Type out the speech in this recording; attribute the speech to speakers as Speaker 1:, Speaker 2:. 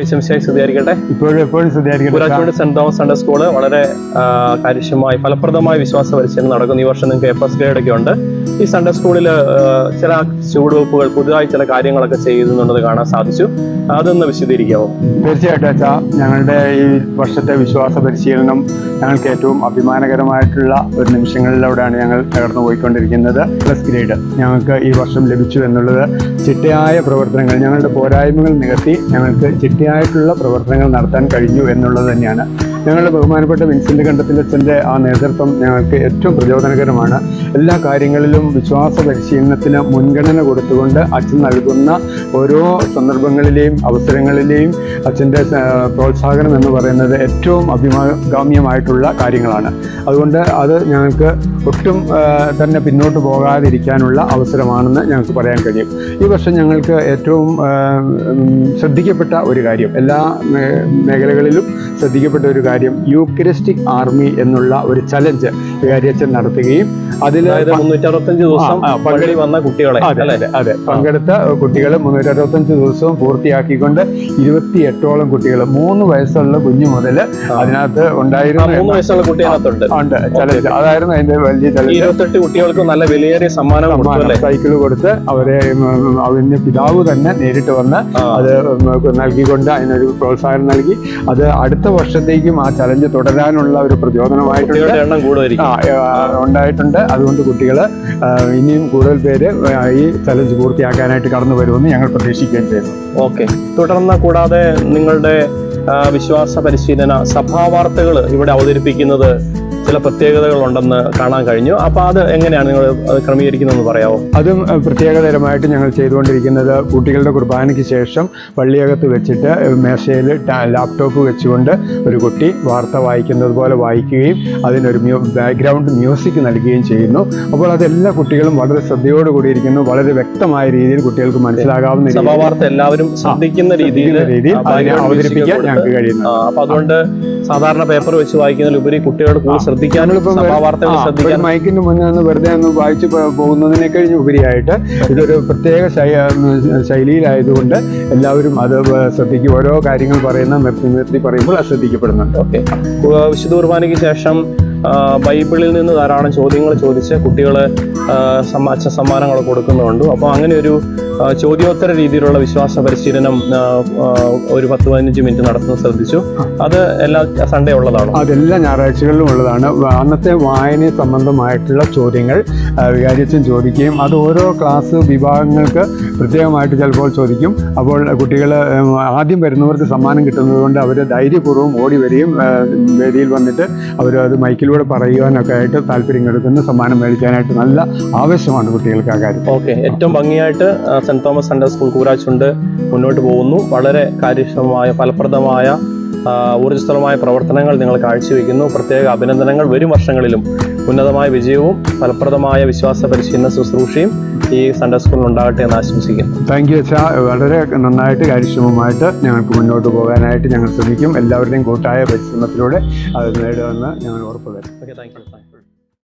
Speaker 1: വിശംസായി സ്തുതിയായിരിക്കട്ടെ
Speaker 2: ഇപ്പോഴും എപ്പോഴും ശ്രദ്ധിയായിരിക്കട്ടെ
Speaker 1: പുരാച്ചോട് സെന്റ് തോമസ് സൺഡേ സ്കൂൾ വളരെ കാര്യക്ഷമമായി ഫലപ്രദമായ വിശ്വാസ പരിശീലനം നടക്കുന്നു. ഈ വർഷം നിങ്ങൾക്ക് എ പ്ലസ് ഗ്രേഡ് ഒക്കെ ഉണ്ട്. ഈ സൺഡേ സ്കൂളിൽ ചില ചുവടുവെപ്പുകൾ പുതുതായി ചില കാര്യങ്ങളൊക്കെ ചെയ്യുന്നുണ്ടെന്ന് കാണാൻ സാധിച്ചു. അതൊന്ന് വിശദീകരിക്കാമോ
Speaker 2: തീർച്ചയായിട്ടും അച്ഛാ ഞങ്ങളുടെ ഈ വർഷത്തെ വിശ്വാസ പരിശീലനം ഞങ്ങൾക്ക് ഏറ്റവും അഭിമാനകരമായിട്ടുള്ള ഒരു നിമിഷങ്ങളിലൂടെയാണ് ഞങ്ങൾ കടന്നു പോയിക്കൊണ്ടിരിക്കുന്നത് പ്ലസ് ഗ്രേഡ് ഞങ്ങൾക്ക് ഈ വർഷം ലഭിച്ചു എന്നുള്ളത് ചിട്ടയായ പ്രവർത്തനങ്ങൾ ഞങ്ങളുടെ പോരായ്മകൾ നികത്തി ഞങ്ങൾക്ക് ചിട്ടയായിട്ടുള്ള പ്രവർത്തനങ്ങൾ നടത്താൻ കഴിഞ്ഞു എന്നുള്ളത് തന്നെയാണ്. ഞങ്ങളുടെ ബഹുമാനപ്പെട്ട വിൻസെന്റ് കണ്ടത്തിലച്ഛന്റെ ആ നേതൃത്വം ഞങ്ങൾക്ക് ഏറ്റവും പ്രചോദനകരമാണ്. എല്ലാ കാര്യങ്ങളിലും വിശ്വാസ പരിശീലനത്തിന് മുൻഗണന കൊടുത്തുകൊണ്ട് അച്ഛൻ നൽകുന്ന ഓരോ സന്ദർഭങ്ങളിലെയും അവസരങ്ങളിലെയും അച്ഛന്റെ പ്രോത്സാഹനം എന്ന് പറയുന്നത് ഏറ്റവും അഭിമാഗാമ്യമായിട്ടുള്ള കാര്യങ്ങളാണ്. അതുകൊണ്ട് അത് ഞങ്ങൾക്ക് ഒട്ടും തന്നെ പിന്നോട്ട് പോകാതിരിക്കാനുള്ള അവസരമാണെന്ന് ഞങ്ങൾക്ക് പറയാൻ കഴിയും. ഈ വർഷം ഞങ്ങൾക്ക് ഏറ്റവും ശ്രദ്ധിക്കപ്പെട്ട ഒരു കാര്യം എല്ലാ മേഖലകളിലും ശ്രദ്ധിക്കപ്പെട്ട ഒരു കാര്യം യൂക്രിസ്റ്റിക് ആർമി എന്നുള്ള ഒരു ചലഞ്ച് വികാരിയച്ഛൻ നടത്തുകയും അതിൽ
Speaker 1: ദിവസം
Speaker 2: പങ്കെടു-
Speaker 1: വന്ന കുട്ടികളെ
Speaker 2: അതെ അതെ പങ്കെടുത്ത കുട്ടികൾ മുന്നൂറ്റി അറുപത്തഞ്ച് ദിവസവും പൂർത്തിയാക്കിക്കൊണ്ട് ഇരുപത്തി എട്ടോളം കുട്ടികൾ മൂന്ന് വയസ്സുള്ള കുഞ്ഞു മുതൽ അതിനകത്ത് ഉണ്ടായിരുന്നു
Speaker 1: മൂന്ന് വയസ്സുള്ള
Speaker 2: ഉണ്ട്. ചലഞ്ച്. അതായിരുന്നു അതിന്റെ വലിയ ചലഞ്ച്.
Speaker 1: ഇരുപത്തെട്ട് കുട്ടികൾക്ക് നല്ല വിലയേറിയ സമ്മാനം
Speaker 2: സൈക്കിൾ കൊടുത്ത് അവരെ അവന്റെ പിതാവ് തന്നെ നേരിട്ട് വന്ന് അത് നൽകിക്കൊണ്ട് അതിനൊരു പ്രോത്സാഹനം നൽകി. അത് അടുത്ത വർഷത്തേക്കും ആ ചലഞ്ച് തുടരാനുള്ള ഒരു പ്രചോദനമായിട്ടുണ്ട്. ഉണ്ടായിട്ടുണ്ട്. അതുകൊണ്ട് കുട്ടികൾ ഇനിയും കൂടുതൽ പേര് ഈ ചലഞ്ച് പൂർത്തിയാക്കാനായിട്ട് കടന്നു വരുമെന്ന് ഞങ്ങൾ പ്രതീക്ഷിക്കുകയും ചെയ്യുന്നു.
Speaker 1: ഓക്കെ. തുടർന്ന് കൂടാതെ നിങ്ങളുടെ വിശ്വാസ പരിശീലന സഭാവാർത്തകൾ ഇവിടെ അവതരിപ്പിക്കുന്നത് ചില പ്രത്യേകതകളുണ്ടെന്ന് കാണാൻ കഴിഞ്ഞു. അപ്പോൾ അത് എങ്ങനെയാണ് നിങ്ങൾ ക്രമീകരിക്കുന്നതെന്ന് പറയാമോ
Speaker 2: അതും പ്രത്യേകതരമായിട്ട് ഞങ്ങൾ ചെയ്തുകൊണ്ടിരിക്കുന്നത് കുട്ടികളുടെ കുർബാനയ്ക്ക് ശേഷം പള്ളിയകത്ത് വെച്ചിട്ട് മേശയിൽ ലാപ്ടോപ്പ് വെച്ചുകൊണ്ട് ഒരു കുട്ടി വാർത്ത വായിക്കുന്നത് പോലെ വായിക്കുകയും അതിനൊരു മ്യൂ ബാക്ക്ഗ്രൗണ്ട് മ്യൂസിക് നൽകുകയും ചെയ്യുന്നു. അപ്പോൾ അതെല്ലാ കുട്ടികളും വളരെ ശ്രദ്ധയോടുകൂടി കൂടിയിരിക്കുന്നു. വളരെ വ്യക്തമായ രീതിയിൽ കുട്ടികൾക്ക് മനസ്സിലാകാവുന്ന രീതിയിൽ
Speaker 1: എല്ലാവരും ശ്രദ്ധിക്കുന്ന രീതിയിൽ
Speaker 2: അതിനെ അവതരിപ്പിക്കാൻ ഞങ്ങൾക്ക് കഴിയുന്നു
Speaker 1: അപ്പോൾ അപ്പൊ അതുകൊണ്ട് സാധാരണ പേപ്പർ വെച്ച് വായിക്കുന്നതിലുപരി കുട്ടികളുടെ കൂടുതൽ ശ്രദ്ധിക്കാനും ശ്രദ്ധിക്കാനും
Speaker 2: മൈക്കിന്റെ മുന്നിൽ നിന്ന് വെറുതെ ഒന്ന് വായിച്ചു പോകുന്നതിനെ കഴിഞ്ഞ് ഉപരിയായിട്ട് ഇതൊരു പ്രത്യേക ശൈലിയിലായതുകൊണ്ട് എല്ലാവരും അത് ശ്രദ്ധിക്കും. ഓരോ കാര്യങ്ങൾ പറയുന്ന നിർത്തി നിർത്തി പറയുമ്പോൾ അത് ശ്രദ്ധിക്കപ്പെടുന്നുണ്ട്.
Speaker 1: ഓക്കെ. വിശുദ്ധ കുർബാനയ്ക്ക് ശേഷം ബൈബിളിൽ നിന്ന് ധാരാളം ചോദ്യങ്ങൾ ചോദിച്ച് കുട്ടികൾ അച്ഛൻ സമ്മാനങ്ങൾ കൊടുക്കുന്നുണ്ട്. അപ്പോൾ അങ്ങനെ ഒരു ചോദ്യോത്തര രീതിയിലുള്ള വിശ്വാസ പരിശീലനം ഒരു പത്ത് പതിനഞ്ച് മിനിറ്റ് നടത്തുന്നത് ശ്രദ്ധിച്ചു. അത് എല്ലാ സൺഡേ ഉള്ളതാണോ?
Speaker 2: അതെല്ലാ ഞായറാഴ്ചകളിലും ഉള്ളതാണ്. അന്നത്തെ വായന സംബന്ധമായിട്ടുള്ള ചോദ്യങ്ങൾ വികാരിയച്ഛൻ ചോദിക്കുകയും അത് ഓരോ ക്ലാസ് വിഭാഗങ്ങൾക്ക് പ്രത്യേകമായിട്ട് ചിലപ്പോൾ ചോദിക്കും. അപ്പോൾ കുട്ടികൾ ആദ്യം വരുന്നവർക്ക് സമ്മാനം കിട്ടുന്നതുകൊണ്ട് അവർ ധൈര്യപൂർവം ഓടി വരികയും വേദിയിൽ വന്നിട്ട് അവർ അത് മൈക്കിലൂടെ പറയുവാനൊക്കെ ആയിട്ട് താല്പര്യം എടുക്കുന്ന സമ്മാനം മേടിക്കാനായിട്ട് നല്ല ആവശ്യമാണ് കുട്ടികൾക്ക് ആ കാര്യം.
Speaker 1: ഓക്കെ. ഏറ്റവും ഭംഗിയായിട്ട് saint Thomas Sunday school Koorachundu മുന്നോട്ട് പോകുന്നു. വളരെ കാര്യക്ഷമമായ ഫലപ്രദമായ ഊർജസ്വലമായ പ്രവർത്തനങ്ങൾ നിങ്ങൾ കാഴ്ചവെക്കുന്നു. പ്രത്യേക അഭിനന്ദനങ്ങൾ. വരും വർഷങ്ങളിലും ഉന്നതമായ വിജയവും ഫലപ്രദമായ വിശ്വാസ പരിശീലന ശുശ്രൂഷയും ഈ സൺഡേ സ്കൂളിൽ ഉണ്ടാകട്ടെ എന്ന് ആശംസിക്കുന്നു.
Speaker 2: താങ്ക് യു അച്ഛാ. വളരെ നന്നായിട്ട് കാര്യക്ഷമമായിട്ട് ഞങ്ങൾക്ക് മുന്നോട്ട് പോകാനായിട്ട് ഞങ്ങൾ ശ്രമിക്കും. എല്ലാവരുടെയും കൂട്ടായ പരിശ്രമത്തിലൂടെ അത് നേടുമെന്ന് ഞങ്ങൾ ഉറപ്പ് തരും
Speaker 1: ഓക്കെ താങ്ക് യു